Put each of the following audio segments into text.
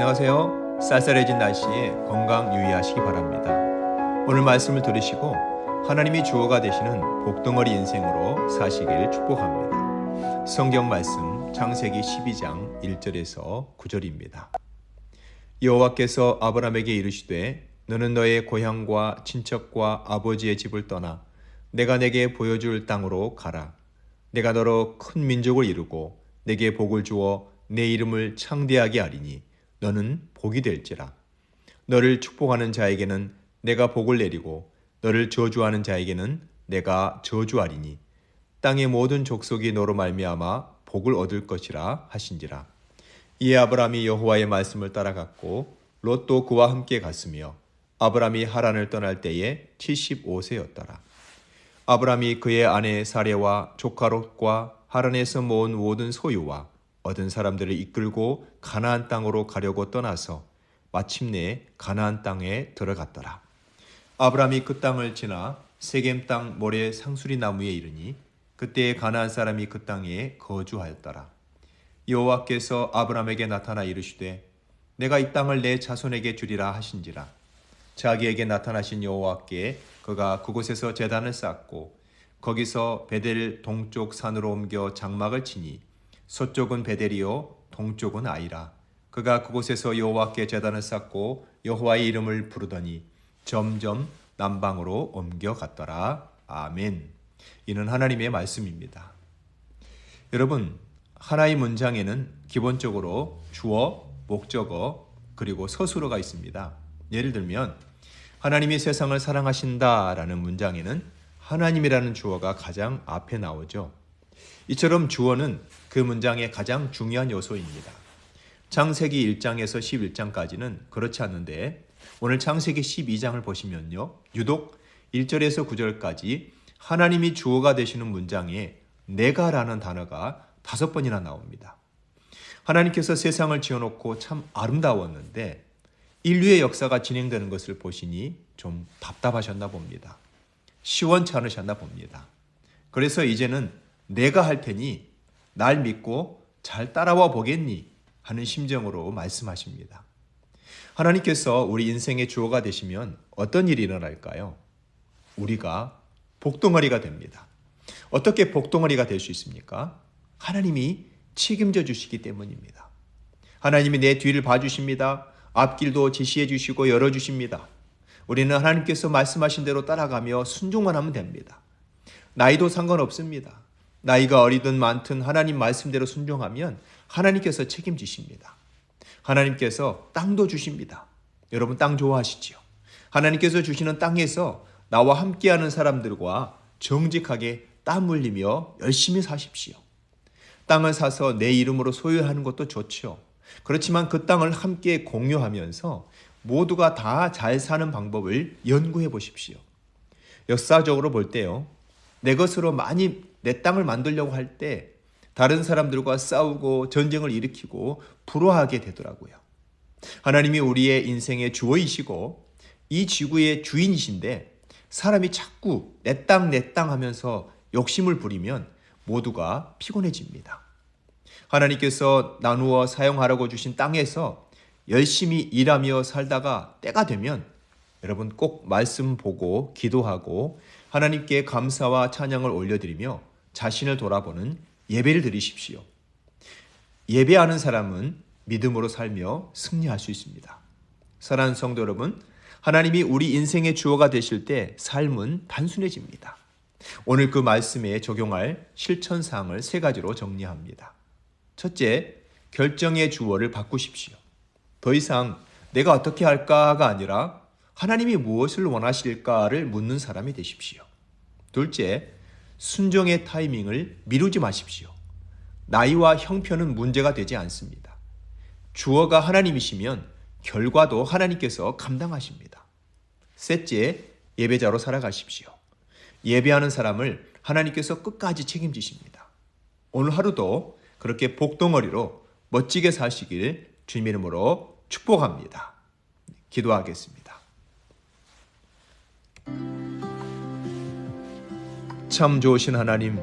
안녕하세요. 쌀쌀해진 날씨에 건강 유의하시기 바랍니다. 오늘 말씀을 들으시고 하나님이 주어가 되시는 복덩어리 인생으로 사시길 축복합니다. 성경 말씀 창세기 12장 1절에서 9절입니다. 여호와께서 아브라함에게 이르시되 너는 너의 고향과 친척과 아버지의 집을 떠나 내가 내게 보여줄 땅으로 가라. 내가 너로 큰 민족을 이루고 내게 복을 주어 내 이름을 창대하게 하리니 너는 복이 될지라. 너를 축복하는 자에게는 내가 복을 내리고 너를 저주하는 자에게는 내가 저주하리니 땅의 모든 족속이 너로 말미암아 복을 얻을 것이라 하신지라. 이에 아브라함이 여호와의 말씀을 따라갔고 롯도 그와 함께 갔으며 아브라함이 하란을 떠날 때에 75세였더라. 아브라함이 그의 아내 사레와 조카 롯과 하란에서 모은 모든 소유와 얻은 사람들을 이끌고 가나안 땅으로 가려고 떠나서 마침내 가나안 땅에 들어갔더라. 아브라함이 그 땅을 지나 세겜 땅 모래 상수리 나무에 이르니 그때 가나안 사람이 그 땅에 거주하였더라. 여호와께서 아브라함에게 나타나 이르시되 내가 이 땅을 내 자손에게 주리라 하신지라. 자기에게 나타나신 여호와께 그가 그곳에서 제단을 쌓고 거기서 베델 동쪽 산으로 옮겨 장막을 치니 서쪽은 베델이요 동쪽은 아이라. 그가 그곳에서 여호와께 제단을 쌓고 여호와의 이름을 부르더니 점점 남방으로 옮겨갔더라. 아멘. 이는 하나님의 말씀입니다. 여러분, 하나의 문장에는 기본적으로 주어, 목적어, 그리고 서술어가 있습니다. 예를 들면 하나님이 세상을 사랑하신다라는 문장에는 하나님이라는 주어가 가장 앞에 나오죠. 이처럼 주어는 그 문장의 가장 중요한 요소입니다. 창세기 1장에서 11장까지는 그렇지 않는데 오늘 창세기 12장을 보시면요. 유독 1절에서 9절까지 하나님이 주어가 되시는 문장에 내가라는 단어가 다섯 번이나 나옵니다. 하나님께서 세상을 지어놓고 참 아름다웠는데 인류의 역사가 진행되는 것을 보시니 좀 답답하셨나 봅니다. 시원치 않으셨나 봅니다. 그래서 이제는 내가 할 테니 날 믿고 잘 따라와 보겠니? 하는 심정으로 말씀하십니다. 하나님께서 우리 인생의 주어가 되시면 어떤 일이 일어날까요? 우리가 복덩어리가 됩니다. 어떻게 복덩어리가 될 수 있습니까? 하나님이 책임져 주시기 때문입니다. 하나님이 내 뒤를 봐주십니다. 앞길도 지시해 주시고 열어 주십니다. 우리는 하나님께서 말씀하신 대로 따라가며 순종만 하면 됩니다. 나이도 상관없습니다. 나이가 어리든 많든 하나님 말씀대로 순종하면 하나님께서 책임지십니다. 하나님께서 땅도 주십니다. 여러분 땅 좋아하시지요? 하나님께서 주시는 땅에서 나와 함께하는 사람들과 정직하게 땀 흘리며 열심히 사십시오. 땅을 사서 내 이름으로 소유하는 것도 좋죠. 그렇지만 그 땅을 함께 공유하면서 모두가 다 잘 사는 방법을 연구해 보십시오. 역사적으로 볼 때요. 내 것으로 많이 내 땅을 만들려고 할 때 다른 사람들과 싸우고 전쟁을 일으키고 불화하게 되더라고요. 하나님이 우리의 인생의 주어이시고 이 지구의 주인이신데 사람이 자꾸 내 땅, 내 땅 하면서 욕심을 부리면 모두가 피곤해집니다. 하나님께서 나누어 사용하라고 주신 땅에서 열심히 일하며 살다가 때가 되면 여러분 꼭 말씀 보고 기도하고 하나님께 감사와 찬양을 올려드리며 자신을 돌아보는 예배를 드리십시오. 예배하는 사람은 믿음으로 살며 승리할 수 있습니다. 사랑하는 성도 여러분, 하나님이 우리 인생의 주어가 되실 때 삶은 단순해집니다. 오늘 그 말씀에 적용할 실천 사항을 세 가지로 정리합니다. 첫째, 결정의 주어를 바꾸십시오. 더 이상 내가 어떻게 할까가 아니라 하나님이 무엇을 원하실까를 묻는 사람이 되십시오. 둘째, 순종의 타이밍을 미루지 마십시오. 나이와 형편은 문제가 되지 않습니다. 주어가 하나님이시면 결과도 하나님께서 감당하십니다. 셋째, 예배자로 살아가십시오. 예배하는 사람을 하나님께서 끝까지 책임지십니다. 오늘 하루도 그렇게 복덩어리로 멋지게 사시길 주님 이름으로 축복합니다. 기도하겠습니다. 참 좋으신 하나님,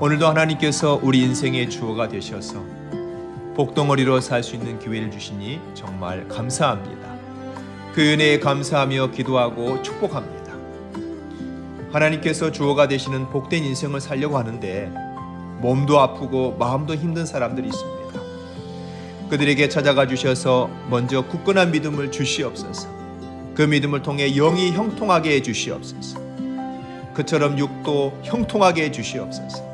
오늘도 하나님께서 우리 인생의 주어가 되셔서 복덩어리로 살 수 있는 기회를 주시니 정말 감사합니다. 그 은혜에 감사하며 기도하고 축복합니다. 하나님께서 주어가 되시는 복된 인생을 살려고 하는데 몸도 아프고 마음도 힘든 사람들이 있습니다. 그들에게 찾아가 주셔서 먼저 굳건한 믿음을 주시옵소서. 그 믿음을 통해 영이 형통하게 해 주시옵소서. 그처럼 육도 형통하게 해 주시옵소서.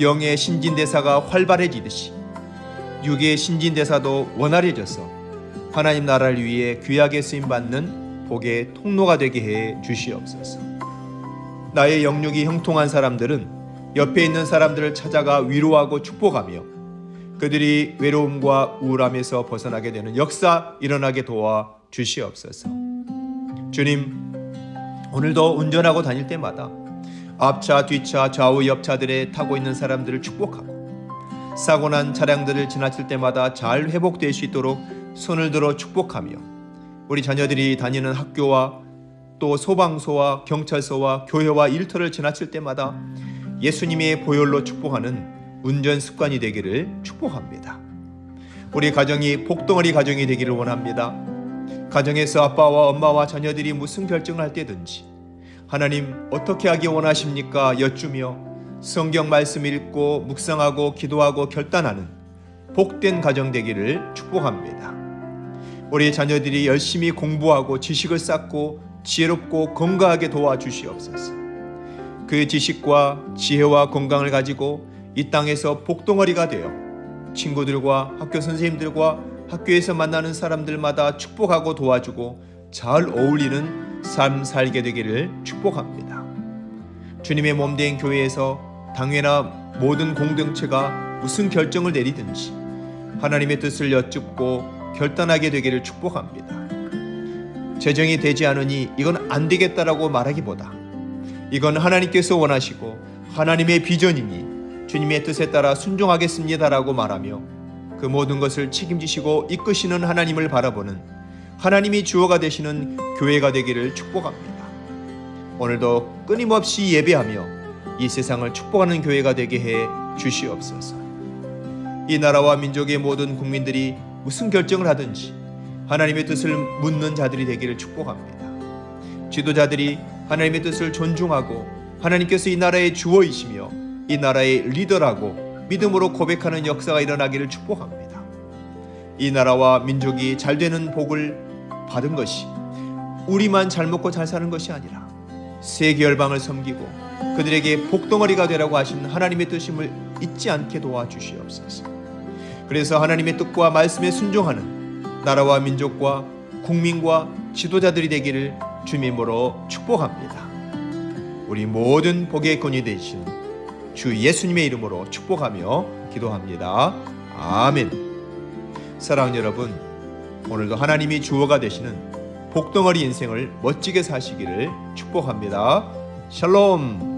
영의 신진대사가 활발해지듯이 육의 신진대사도 원활해져서 하나님 나라를 위해 귀하게 쓰임 받는 복의 통로가 되게 해 주시옵소서. 나의 영육이 형통한 사람들은 옆에 있는 사람들을 찾아가 위로하고 축복하며 그들이 외로움과 우울함에서 벗어나게 되는 역사 일어나게 도와 주시옵소서. 주님, 오늘도 운전하고 다닐 때마다 앞차, 뒤차, 좌우, 옆차들에 타고 있는 사람들을 축복하고 사고 난 차량들을 지나칠 때마다 잘 회복될 수 있도록 손을 들어 축복하며 우리 자녀들이 다니는 학교와 또 소방서와 경찰서와 교회와 일터를 지나칠 때마다 예수님의 보혈로 축복하는 운전 습관이 되기를 축복합니다. 우리 가정이 복덩어리 가정이 되기를 원합니다. 가정에서 아빠와 엄마와 자녀들이 무슨 결정을 할 때든지 하나님 어떻게 하기 원하십니까? 여쭈며 성경 말씀 읽고 묵상하고 기도하고 결단하는 복된 가정 되기를 축복합니다. 우리 자녀들이 열심히 공부하고 지식을 쌓고 지혜롭고 건강하게 도와주시옵소서. 그 지식과 지혜와 건강을 가지고 이 땅에서 복덩어리가 되어 친구들과 학교 선생님들과 학교에서 만나는 사람들마다 축복하고 도와주고 잘 어울리는 삶 살게 되기를 축복합니다. 주님의 몸된 교회에서 당회나 모든 공동체가 무슨 결정을 내리든지 하나님의 뜻을 여쭙고 결단하게 되기를 축복합니다. 재정이 되지 않으니 이건 안 되겠다라고 말하기보다 이건 하나님께서 원하시고 하나님의 비전이니 주님의 뜻에 따라 순종하겠습니다라고 말하며 그 모든 것을 책임지시고 이끄시는 하나님을 바라보는 하나님이 주어가 되시는 교회가 되기를 축복합니다. 오늘도 끊임없이 예배하며 이 세상을 축복하는 교회가 되게 해 주시옵소서. 이 나라와 민족의 모든 국민들이 무슨 결정을 하든지 하나님의 뜻을 묻는 자들이 되기를 축복합니다. 지도자들이 하나님의 뜻을 존중하고 하나님께서 이 나라의 주어이시며 이 나라의 리더라고 믿음으로 고백하는 역사가 일어나기를 축복합니다. 이 나라와 민족이 잘 되는 복을 받은 것이 우리만 잘 먹고 잘 사는 것이 아니라 세계 열방을 섬기고 그들에게 복덩어리가 되라고 하신 하나님의 뜻임을 잊지 않게 도와주시옵소서. 그래서 하나님의 뜻과 말씀에 순종하는 나라와 민족과 국민과 지도자들이 되기를 주님으로 축복합니다. 우리 모든 복의 근이 되신 주 예수님의 이름으로 축복하며 기도합니다. 아멘. 사랑 여러분, 오늘도 하나님이 주어가 되시는 복덩어리 인생을 멋지게 사시기를 축복합니다. 샬롬.